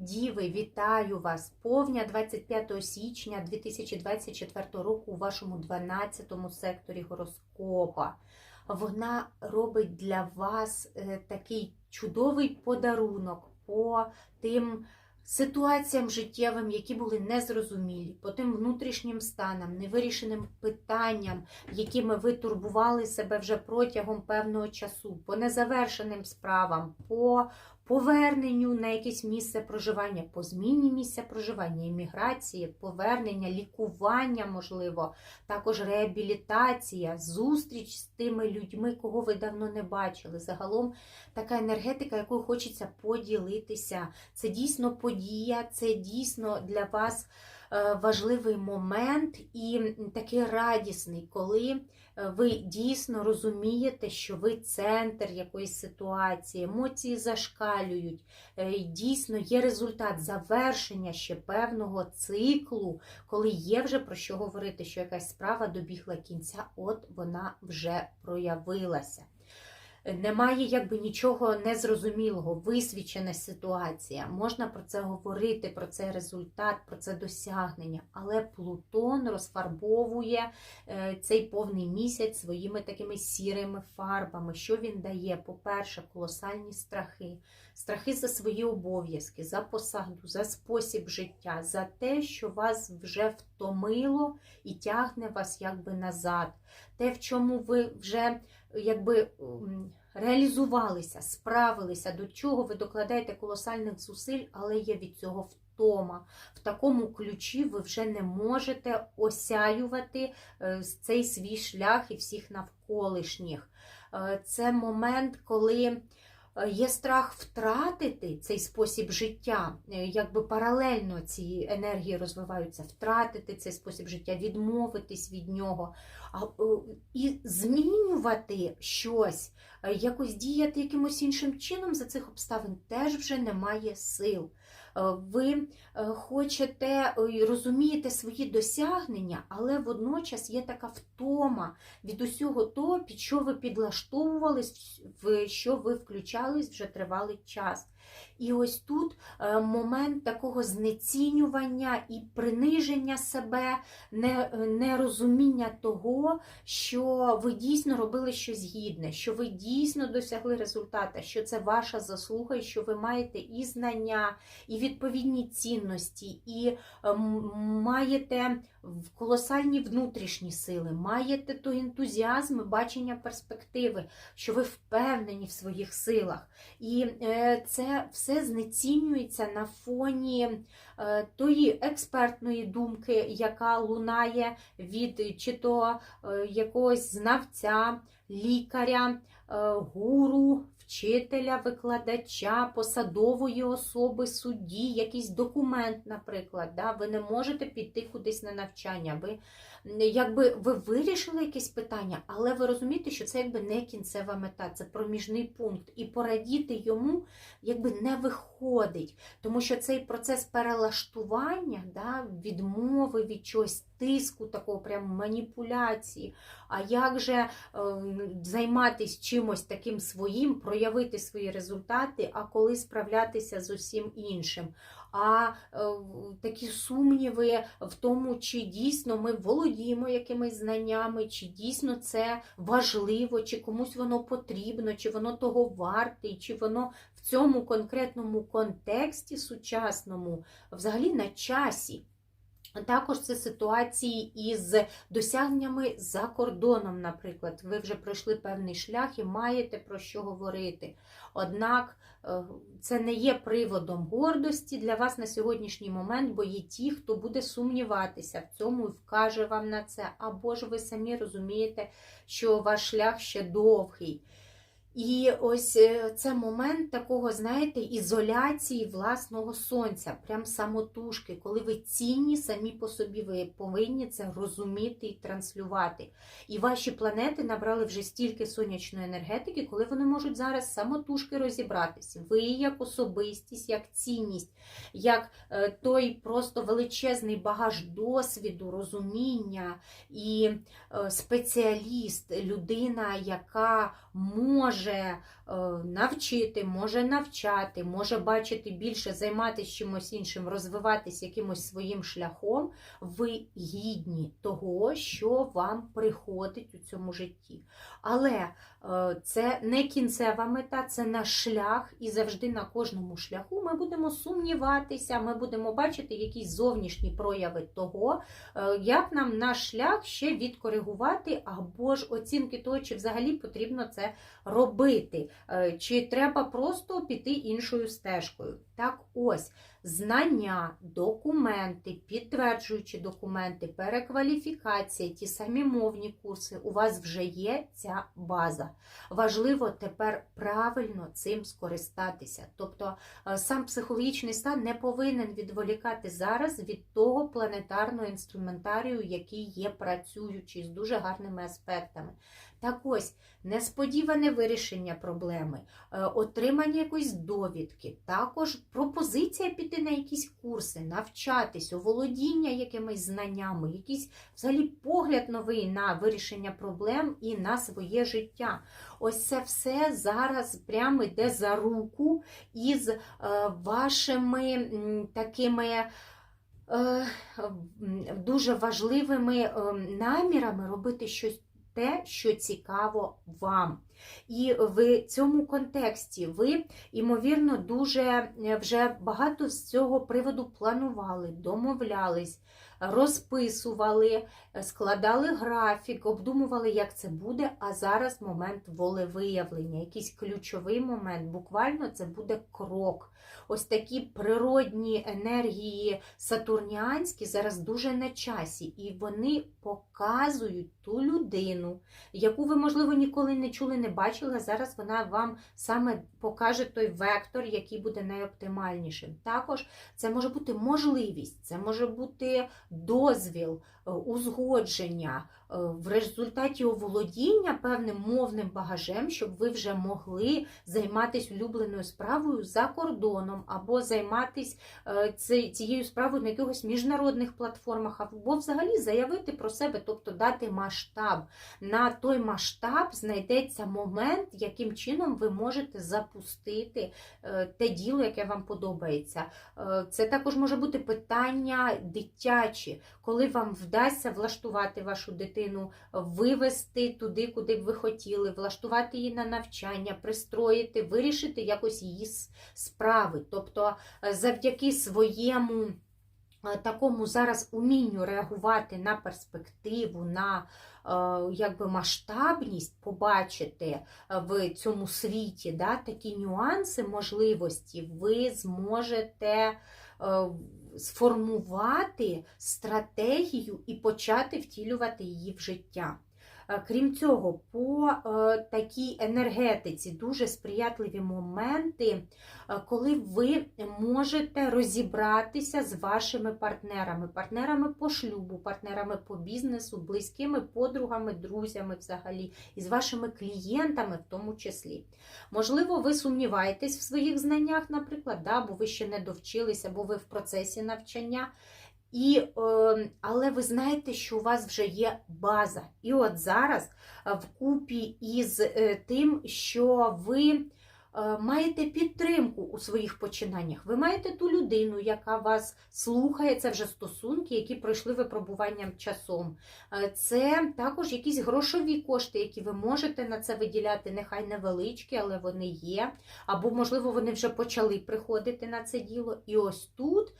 Діви, вітаю вас! Повня 25 січня 2024 року у вашому 12 секторі гороскопа. Вона робить для вас е, такий чудовий подарунок по тим ситуаціям життєвим, які були незрозумілі, по тим внутрішнім станам, невирішеним питанням, якими ви турбували себе вже протягом певного часу, по незавершеним справам, по поверненню на якесь місце проживання, по зміні місця проживання, імміграції, повернення, лікування, можливо, також реабілітація, зустріч з тими людьми, кого ви давно не бачили. Загалом така енергетика, якою хочеться поділитися. Це дійсно подія, це дійсно для вас важливий момент і такий радісний, коли е, ви дійсно розумієте, що ви центр якоїсь ситуації, емоції зашкалюють. Е, Дійсно є результат завершення ще певного циклу, коли є вже про що говорити, що якась справа добігла кінця, от вона вже проявилася. Немає якби нічого незрозумілого, висвічена ситуація. Можна про це говорити, про цей результат, про це досягнення. Але Плутон розфарбовує е, цей повний місяць своїми такими сірими фарбами. Що він дає? По-перше, колосальні страхи, страхи за свої обов'язки, за посаду, за спосіб життя, за те, що вас вже втомило і тягне вас якби назад. Те, в чому ви вже якби реалізувалися, справилися, до чого ви докладаєте колосальних зусиль, але є від цього втома. В такому ключі ви вже не можете осяювати е, цей свій шлях і всіх навколишніх. Е, Це момент, коли є страх втратити цей спосіб життя, е, якби паралельно ці енергії розвиваються, втратити цей спосіб життя, відмовитись від нього, е, і змінювати щось, е, якось діяти якимось іншим чином за цих обставин теж вже немає сил. Е, Ви е, хочете е, розумієте свої досягнення, але водночас є така втома від усього того, під що ви підлаштовувались, в що ви включались вже тривалий час. І ось тут е, момент такого знецінювання і приниження себе, нерозуміння того, що ви дійсно робили щось гідне, що ви дійсно досягли результата, що це ваша заслуга, і що ви маєте і знання, і відповідні цінності, і ем, маєте колосальні внутрішні сили, маєте той ентузіазм, і бачення перспективи, що ви впевнені в своїх силах. І е, все знецінюється на фоні е, тої експертної думки, яка лунає від чи то е, якогось знавця, лікаря, гуру, вчителя, викладача, посадової особи, судді, якийсь документ, наприклад. Да? Ви не можете піти кудись на навчання. Ви якби ви вирішили якесь питання, але ви розумієте, що це якби не кінцева мета, це проміжний пункт. І порадіти йому якби не виходить, тому що цей процес перелаштування, да, відмови від чогось, тиску, такого прям маніпуляції. А як же е, займатися чимось таким своїм, проявити свої результати, а коли справлятися з усім іншим? А е, такі сумніви в тому, чи дійсно ми володіємо якимись знаннями, чи дійсно це важливо, чи комусь воно потрібно, чи воно того варте, чи воно в цьому конкретному контексті сучасному взагалі на часі. Також це ситуації із досягненнями за кордоном, наприклад. Ви вже пройшли певний шлях і маєте про що говорити. Однак е, це не є приводом гордості для вас на сьогоднішній момент, бо є ті, хто буде сумніватися в цьому і вкаже вам на це. Або ж ви самі розумієте, що ваш шлях ще довгий. І ось е, це момент такого, знаєте, ізоляції власного сонця, прям самотужки, коли ви цінні самі по собі, ви повинні це розуміти і транслювати. І ваші планети набрали вже стільки сонячної енергетики, коли вони можуть зараз самотужки розібратися. Ви як особистість, як цінність, як е, той просто величезний багаж досвіду, розуміння і е, спеціаліст, людина, яка може е, навчити, може навчати, може бачити більше, займатися чимось іншим, розвиватись якимось своїм шляхом, ви гідні того, що вам приходить у цьому житті. Але е, це не кінцева мета, це наш шлях, і завжди на кожному шляху ми будемо сумніватися, ми будемо бачити якісь зовнішні прояви того, е, як нам наш шлях ще відкоригувати, або ж оцінки того, чи взагалі потрібно це робити, е, чи треба просто піти іншою стежкою. Так ось знання, документи, підтверджуючі документи, перекваліфікація, ті самі мовні курси. У вас вже є ця база. Важливо тепер правильно цим скористатися. Тобто е, сам психологічний стан не повинен відволікати зараз від того планетарного інструментарію, який є працюючий з дуже гарними аспектами. Так ось несподіване вирішення проблеми, е, отримання якоїсь довідки, також пропозиція піти на якісь курси, навчатись, оволодіння якимись знаннями, якийсь взагалі погляд новий на вирішення проблем і на своє життя. Ось це все зараз прямо йде за руку із е, вашими такими. е, Дуже важливими е, намірами робити щось те, що цікаво вам. І в цьому контексті ви, ймовірно, дуже е, вже багато з цього приводу планували, домовлялись, розписували, е, складали графік, обдумували, як це буде. А зараз момент волевиявлення, якийсь ключовий момент. Буквально це буде крок. Ось такі природні енергії сатурніанські зараз дуже на часі, і вони показують ту людину, яку ви, можливо, ніколи не чули, не бачили. Зараз вона вам саме покаже той вектор, який буде найоптимальнішим. Також це може бути можливість, це може бути дозвіл, е, узгодження в результаті оволодіння певним мовним багажем, щоб ви вже могли займатися улюбленою справою за кордоном, або займатися е, цією справою на якихось міжнародних платформах, або взагалі заявити про себе, тобто дати масштаб. На той масштаб знайдеться момент, яким чином ви можете запустити те діло, яке вам подобається. Це також може бути питання дитячі, коли вам вдасться влаштувати вашу дитину, вивести туди, куди б ви хотіли, влаштувати її на навчання, пристроїти, вирішити якось її справи. Тобто, завдяки своєму. Такому зараз умінню реагувати на перспективу, на якби масштабність, побачити в цьому світі да, такі нюанси, можливості, ви зможете сформувати стратегію і почати втілювати її в життя. Е, крім цього, по е, такій енергетиці дуже сприятливі моменти, е, коли ви можете розібратися з вашими партнерами, партнерами по шлюбу, партнерами по бізнесу, близькими подругами, друзями взагалі, і з вашими клієнтами в тому числі. Можливо, ви сумніваєтесь в своїх знаннях, наприклад, да, бо ви ще не довчилися, бо ви в процесі навчання. І, е, Але ви знаєте, що у вас вже є база. І от зараз е, вкупі із е, тим, що ви маєте підтримку у своїх починаннях. Ви маєте ту людину, яка вас слухає, це вже стосунки, які пройшли випробуванням часом. Е, це також якісь грошові кошти, які ви можете на це виділяти, нехай невеличкі, але вони є. Або, можливо, вони вже почали приходити на це діло. І ось тут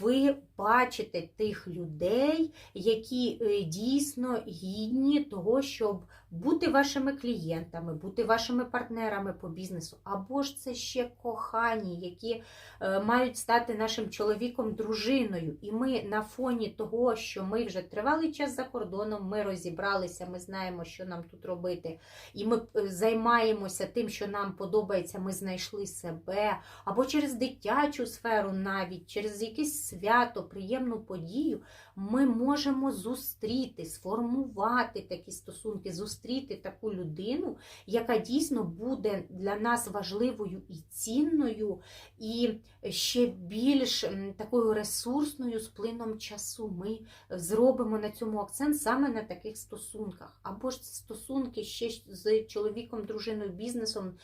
ви бачите тих людей, які е, дійсно гідні того, щоб бути вашими клієнтами, бути вашими партнерами по бізнесу, або ж це ще кохані, які е, мають стати нашим чоловіком, дружиною. І ми на фоні того, що ми вже тривалий час за кордоном, ми розібралися, ми знаємо, що нам тут робити, і ми е, займаємося тим, що нам подобається, ми знайшли себе, або через дитячу сферу, навіть через якесь свято, приємну подію, ми можемо зустріти, сформувати такі стосунки, зустріти таку людину, яка дійсно буде для нас важливою і цінною, і ще більш такою ресурсною з плином часу. Ми зробимо на цьому акцент саме на таких стосунках. Або ж стосунки ще з чоловіком, дружиною, бізнесом,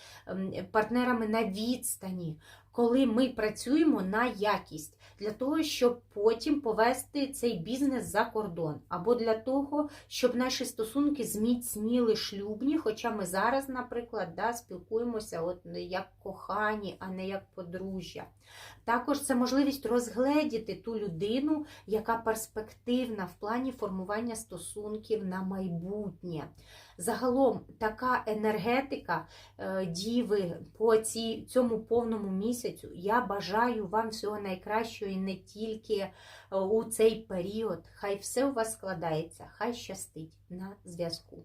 партнерами на відстані, коли ми працюємо на якість для того, щоб потім повести цей бізнес за кордон, або для того, щоб наші стосунки зміцніли шлюбні, хоча ми зараз, наприклад, да, спілкуємося от як кохані, а не як подружжя. Також це можливість розгледіти ту людину, яка перспективна в плані формування стосунків на майбутнє. Загалом така енергетика е, діви по цій, цьому повному місяцю. Я бажаю вам всього найкращого і не тільки е, у цей період. Хай все у вас складається, хай щастить на зв'язку.